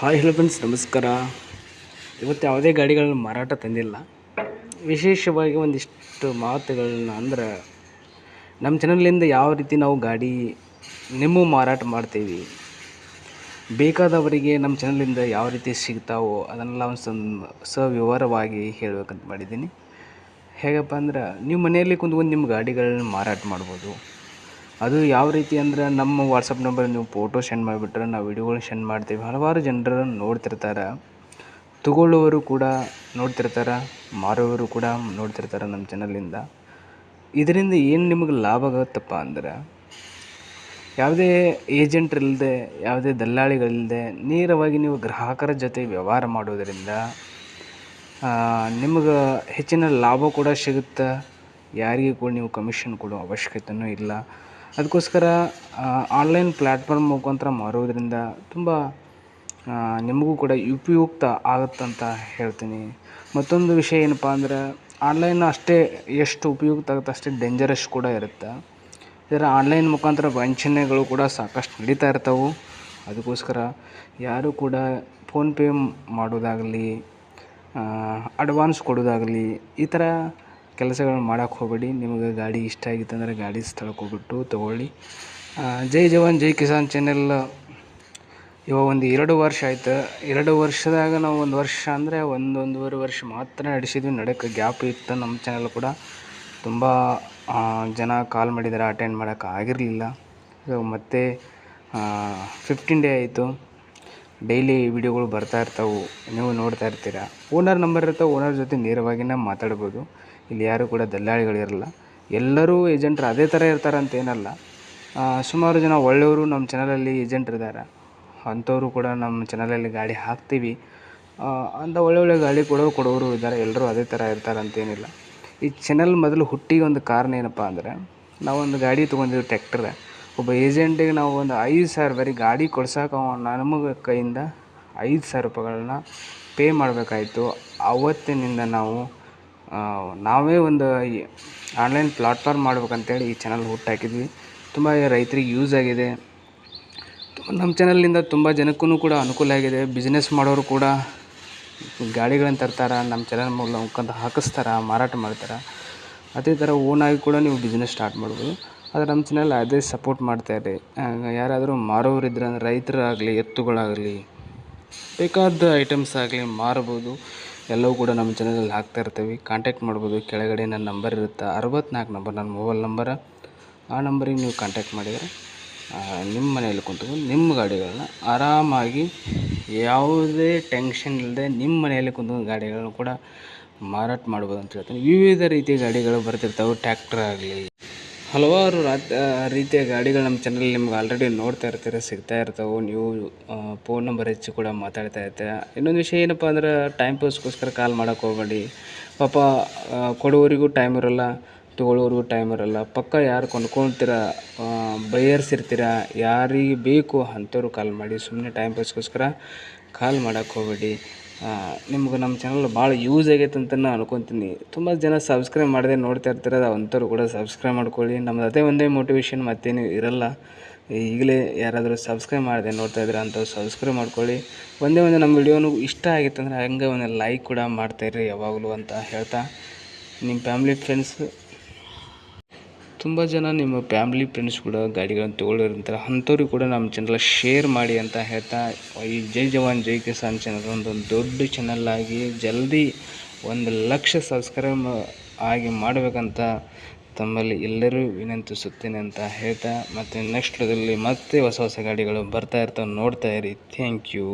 Hi hello friends ನಮಸ್ಕಾರ. ಇವತ್ತು ಯಾವುದೇ ಗಾಡಿಗಳನ್ನ ಮಾರಾಟ ತಂದಿಲ್ಲ. ವಿಶೇಷವಾಗಿ ಒಂದಿಷ್ಟು ಮಾತುಗಳನ್ನ ಅಂದ್ರೆ, ನಮ್ಮ ಚಾನಲಿಂದ ಯಾವ ರೀತಿ ನಾವು ಗಾಡಿ ನಿಮ್ಮ ಮಾರಾಟ ಮಾಡ್ತೀವಿ, ಬೇಕಾದವರಿಗೆ ನಮ್ಮ ಚಾನಲಿಂದ ಯಾವ ರೀತಿ ಸಿಗ್ತಾವೋ ಅದನ್ನೆಲ್ಲ ಒಂದು ಸವಿವರವಾಗಿ ಹೇಳಬೇಕಂತ ಮಾಡಿದ್ದೀನಿ. ಹೇಗಪ್ಪ ಅಂದ್ರೆ, ನೀವು ಮನೆಯಲ್ಲಿ ಕುಂತ್ಕೊಂಡು ನಿಮ್ಮ ಗಾಡಿಗಳನ್ನ ಮಾರಾಟ ಮಾಡ್ಬೋದು. ಅದು ಯಾವ ರೀತಿ ಅಂದ್ರೆ ನಮ್ಮ ವಾಟ್ಸಪ್ ನಂಬರ್ ನೀವು ಫೋಟೋ ಸೆಂಡ್ ಮಾಡಿಬಿಟ್ರೆ ನಾವು ವಿಡಿಯೋಗಳು ಸೆಂಡ್ ಮಾಡ್ತೀವಿ. ಹಲವಾರು ಜನರು ನೋಡ್ತಿರ್ತಾರೆ. ತಗೊಳ್ಳೋರು ಕೂಡ ನೋಡ್ತಿರ್ತಾರೆ. ಮಾರುವವರು ಕೂಡ ನೋಡ್ತಿರ್ತಾರೆ ನಮ್ಮ ಚಾನಲಿಂದ ಇದರಿಂದ ಏನು ನಿಮಗೆ ಲಾಭ ಆಗುತ್ತಪ್ಪ ಅಂದ್ರೆ? ಯಾವುದೇ ಏಜೆಂಟ್ ಇಲ್ಲದೆ ಯಾವುದೇ ದಲ್ಲಾಳಿಗಳಿಲ್ಲದೆ ನೇರವಾಗಿ ನೀವು ಗ್ರಾಹಕರ ಜೊತೆ ವ್ಯವಹಾರ ಮಾಡೋದರಿಂದ ನಿಮಗೆ ಹೆಚ್ಚಿನ ಲಾಭ ಕೂಡ ಸಿಗುತ್ತೆ? ಯಾರಿಗೆ ಕೂಡ ನೀವು ಕಮಿಷನ್ ಕೊಡೋ ಅವಶ್ಯಕತೆಯೂ ಇಲ್ಲ. ಅದಕ್ಕೋಸ್ಕರ ಆನ್ಲೈನ್ ಪ್ಲ್ಯಾಟ್ಫಾರ್ಮ್ ಮುಖಾಂತರ ಮಾರೋದರಿಂದ ತುಂಬ ನಿಮಗೂ ಕೂಡ ಉಪಯುಕ್ತ ಆಗುತ್ತಂತ ಹೇಳ್ತೀನಿ. ಮತ್ತೊಂದು ವಿಷಯ ಏನಪ್ಪ ಅಂದ್ರೆ ಆನ್ಲೈನ್ ಅಷ್ಟೇ ಎಷ್ಟು ಉಪಯುಕ್ತ ಆಗುತ್ತೆ ಅಷ್ಟೇ ಡೇಂಜರಸ್ ಕೂಡ ಇರುತ್ತೆ. ಇದರ ಆನ್ಲೈನ್ ಮುಖಾಂತರ ವಂಚನೆಗಳು ಕೂಡ ಸಾಕಷ್ಟು ನಡೀತಾ ಇರ್ತವೆ. ಅದಕ್ಕೋಸ್ಕರ ಯಾರೂ ಕೂಡ ಫೋನ್ಪೇ ಮಾಡೋದಾಗಲಿ ಅಡ್ವಾನ್ಸ್ ಕೊಡೋದಾಗಲಿ, ಈ ಥರ ಕೆಲಸಗಳನ್ನ ಮಾಡೋಕ್ಕೆ ಹೋಗಬೇಡಿ. ನಿಮಗೆ ಗಾಡಿ ಇಷ್ಟ ಆಗಿತ್ತು ಅಂದರೆ ಗಾಡಿ ಸ್ಥಳಕ್ಕೆ ಹೋಗ್ಬಿಟ್ಟು ತೊಗೊಳ್ಳಿ. ಜೈ ಜವಾನ್, ಜೈ ಕಿಸಾನ್ ಚಾನೆಲ್ ಇವಾಗ ಒಂದು ಎರಡು ವರ್ಷ ಆಯಿತು. ಎರಡು ವರ್ಷದಾಗ ನಾವು ಒಂದು ವರ್ಷ ಅಂದರೆ ಒಂದೊಂದೂವರೆ ವರ್ಷ ಮಾತ್ರ ನಡೆಸಿದ್ವಿ. ನಡಕ್ಕೆ ಗ್ಯಾಪ್ ಇತ್ತು ನಮ್ಮ ಚಾನೆಲ್ ಕೂಡ. ತುಂಬ ಜನ ಕಾಲ್ ಮಾಡಿದ್ದಾರೆ. ಅಟೆಂಡ್ ಮಾಡೋಕೆ ಆಗಿರಲಿಲ್ಲ. ಇವಾಗ ಮತ್ತೆ ಫಿಫ್ಟೀನ್ ಡೇ ಆಯಿತು. ಡೈಲಿ ವಿಡಿಯೋಗಳು ಬರ್ತಾ ಇರ್ತವೆ, ನೀವು ನೋಡ್ತಾ ಇರ್ತೀರ? ಓನರ್ ನಂಬರ್ ಇರುತ್ತೆ ಓನರ್ ಜೊತೆ ನೇರವಾಗಿನೇ ಮಾತಾಡ್ಬೋದು. ಇಲ್ಲಿ ಯಾರು ಕೂಡ ದಲ್ಲಾಳಿಗಳಿರಲ್ಲ ಎಲ್ಲರೂ ಏಜೆಂಟ್ರು ಅದೇ ಥರ ಇರ್ತಾರೆ ಅಂತ ಏನಲ್ಲ ಸುಮಾರು ಜನ ಒಳ್ಳೆಯವರು ನಮ್ಮ ಚಾನಲಲ್ಲಿ ಏಜೆಂಟ್ರು ಇದ್ದಾರೆ. ಅಂಥವರು ಕೂಡ ನಮ್ಮ ಚಾನಲಲ್ಲಿ ಗಾಡಿ ಹಾಕ್ತೀವಿ. ಅಂತ ಒಳ್ಳೆ ಒಳ್ಳೆ ಗಾಡಿ ಕೊಡೋ ಕೊಡೋರು ಇದ್ದಾರೆ. ಎಲ್ಲರೂ ಅದೇ ಥರ ಇರ್ತಾರೆ ಅಂತೇನಿಲ್ಲ ಈ ಚಾನಲ್ ಮೊದಲು ಹುಟ್ಟಿಗೆ ಒಂದು ಕಾರಣ ಏನಪ್ಪ ಅಂದರೆ, ನಾವೊಂದು ಗಾಡಿ ತೊಗೊಂಡಿದ್ದು ಟ್ಯಾಕ್ಟರ್ ಒಬ್ಬ ಏಜೆಂಟಿಗೆ ನಾವು ಒಂದು ಐದು ಸಾವಿರ ಬರೀ ಗಾಡಿ ಕೊಡ್ಸಕ್ಕೆ ಅವ ನಮಗೆ ಕೈಯಿಂದ ಐದು ಸಾವಿರ ರೂಪಾಯಿಗಳನ್ನ ಪೇ ಮಾಡಬೇಕಾಯ್ತು. ಆವತ್ತಿನಿಂದ ನಾವು ನಾವೇ ಒಂದು ಆನ್ಲೈನ್ ಪ್ಲಾಟ್ಫಾರ್ಮ್ ಮಾಡ್ಬೇಕಂತೇಳಿ ಈ ಚಾನಲ್ ಹುಟ್ಟಾಕಿದ್ವಿ ತುಂಬ ರೈತರಿಗೆ ಯೂಸ್ ಆಗಿದೆ. ನಮ್ಮ ಚಾನಲಿಂದ ತುಂಬ ಜನಕ್ಕೂ ಕೂಡ ಅನುಕೂಲ ಆಗಿದೆ. ಬಿಸ್ನೆಸ್ ಮಾಡೋರು ಕೂಡ ಗಾಡಿಗಳನ್ನು ತರ್ತಾರೆ ನಮ್ಮ ಚಾನಲ್ ಮೂಲಕ ಹಾಕಿಸ್ತಾರೆ, ಮಾರಾಟ ಮಾಡ್ತಾರೆ. ಅದೇ ಥರ ಓನಾಗಿ ಕೂಡ ನೀವು ಬಿಸ್ನೆಸ್ ಸ್ಟಾರ್ಟ್ ಮಾಡ್ಬೋದು. ಆದರೆ ನಮ್ಮ ಚಾನಲ್ ಅದೇ ಸಪೋರ್ಟ್ ಮಾಡ್ತಾಯಿದೆ ಯಾರಾದರೂ ಮಾರೋರಿದ್ರೆ ಅಂದರೆ ರೈತರಾಗಲಿ, ಎತ್ತುಗಳಾಗಲಿ, ಬೇಕಾದ ಐಟಮ್ಸ್ ಆಗಲಿ ಮಾರ್ಬೋದು. ಎಲ್ಲವೂ ಕೂಡ ನಮ್ಮ ಚಾನಲಲ್ಲಿ ಹಾಕ್ತಾ ಇರ್ತೀವಿ. ಕಾಂಟ್ಯಾಕ್ಟ್ ಮಾಡ್ಬೋದು. ಕೆಳಗಡೆ ನನ್ನ ನಂಬರ್ ಇರುತ್ತೆ. ಅರವತ್ನಾಲ್ಕು ನಂಬರ್ ನನ್ನ ಮೊಬೈಲ್ ನಂಬರ ಆ ನಂಬರಿಗೆ ನೀವು ಕಾಂಟ್ಯಾಕ್ಟ್ ಮಾಡಿದರೆ ನಿಮ್ಮ ಮನೆಯಲ್ಲಿ ಕುಂತ್ಕೊಂಡು ನಿಮ್ಮ ಗಾಡಿಗಳನ್ನ ಆರಾಮಾಗಿ ಯಾವುದೇ ಟೆನ್ಷನ್ ಇಲ್ಲದೆ ನಿಮ್ಮ ಮನೆಯಲ್ಲಿ ಕುಂತ್ಕೊಂಡು ಗಾಡಿಗಳನ್ನು ಕೂಡ ಮಾರಾಟ ಮಾಡ್ಬೋದು ಅಂತ ಹೇಳ್ತೀನಿ. ವಿವಿಧ ರೀತಿಯ ಗಾಡಿಗಳು ಬರ್ತಿರ್ತಾವೆ. ಟ್ಯಾಕ್ಟ್ರ್ ಆಗಲಿ ಹಲವಾರು ರಾತ್ ರೀತಿಯ ಗಾಡಿಗಳು ನಮ್ಮ ಚಾನಲ್ ನಿಮ್ಗೆ ಆಲ್ರೆಡಿ ನೋಡ್ತಾ ಇರ್ತೀರ, ಸಿಗ್ತಾ ಇರ್ತವೆ. ನೀವು ಫೋನ್ ನಂಬರ್ ಹೆಚ್ಚು ಕೂಡ ಮಾತಾಡ್ತಾ ಇರ್ತೀರ. ಇನ್ನೊಂದು ವಿಷಯ ಏನಪ್ಪ ಅಂದ್ರೆ ಟೈಮ್ ಪಾಸ್ಗೋಸ್ಕರ ಕಾಲ್ ಮಾಡೋಕೆ ಹೋಗಬೇಡಿ. ಪಾಪ ಕೊಡುವವರಿಗೂ ಟೈಮ್ ಇರೋಲ್ಲ ತೊಗೊಳ್ಳೋರಿಗೂ ಟೈಮ್ ಇರೋಲ್ಲ. ಪಕ್ಕ ಯಾರು ಕೊಂಡ್ಕೊಳ್ತೀರ ಬೈಯರ್ಸ್ ಇರ್ತೀರ ಯಾರಿಗೆ ಬೇಕು ಅಂಥವ್ರು ಕಾಲ್ ಮಾಡಿ. ಸುಮ್ಮನೆ ಟೈಮ್ ಪಾಸ್ಗೋಸ್ಕರ ಕಾಲ್ ಮಾಡೋಕೆ ಹೋಗಬೇಡಿ. ನಿಮ್ಗೆ ನಮ್ಮ ಚಾನಲ್ ಭಾಳ ಯೂಸ್ ಆಗೈತೆ ಅಂತ ನಾನು ಅನ್ಕೊತೀನಿ. ತುಂಬ ಜನ ಸಬ್ಸ್ಕ್ರೈಬ್ ಮಾಡದೆ ನೋಡ್ತಾ ಇರ್ತಾರೆ ಅಂಥವ್ರು ಕೂಡ ಸಬ್ಸ್ಕ್ರೈಬ್ ಮಾಡ್ಕೊಳ್ಳಿ. ನಮ್ದು ಅದೇ ಒಂದೇ ಮೋಟಿವೇಶನ್ ಮತ್ತೇನು ಇರಲ್ಲ. ಈಗಲೇ ಯಾರಾದರೂ ಸಬ್ಸ್ಕ್ರೈಬ್ ಮಾಡಿದೆ ನೋಡ್ತಾ ಇದ್ರೆ ಅಂಥವ್ರು ಸಬ್ಸ್ಕ್ರೈಬ್ ಮಾಡ್ಕೊಳ್ಳಿ. ಒಂದೇ ಒಂದು ನಮ್ಮ ವಿಡಿಯೋನು ಇಷ್ಟ ಆಗಿತ್ತಂದ್ರೆ ಹಂಗೆ ಒಂದು ಲೈಕ್ ಕೂಡ ಮಾಡ್ತಾಯಿರಿ ಯಾವಾಗಲೂ ಅಂತ ಹೇಳ್ತಾ. ನಿಮ್ಮ ಫ್ಯಾಮ್ಲಿ ಫ್ರೆಂಡ್ಸ್ ತುಂಬ ಜನ ನಿಮ್ಮ ಫ್ಯಾಮಿಲಿ ಫ್ರೆಂಡ್ಸ್ ಕೂಡ ಗಾಡಿಗಳನ್ನು ತೊಗೊಳ್ಳೋರಂತಾರೆ ಅಂಥವ್ರಿಗೆ ಕೂಡ ನಮ್ಮ ಚಾನಲ್ ಶೇರ್ ಮಾಡಿ ಅಂತ ಹೇಳ್ತಾ, ಈ ಜೈ ಜವಾನ್, ಜೈ ಕಿಸಾನ್ ಚಾನಲ್ ಒಂದು ದೊಡ್ಡ ಚಾನಲ್ ಆಗಿ ಜಲ್ದಿ ಒಂದು ಲಕ್ಷ ಸಬ್ಸ್ಕ್ರೈಬ್ ಆಗಿ ಮಾಡಬೇಕಂತ ತಮ್ಮಲ್ಲಿ ಎಲ್ಲರೂ ವಿನಂತಿಸುತ್ತೇನೆ ಅಂತ ಹೇಳ್ತಾ, ಮತ್ತು ನೆಕ್ಸ್ಟ್ದಲ್ಲಿ ಮತ್ತೆ ಹೊಸ ಹೊಸ ಗಾಡಿಗಳು ಬರ್ತಾ ಇರ್ತವೆ ನೋಡ್ತಾ ಇರಿ. Thank you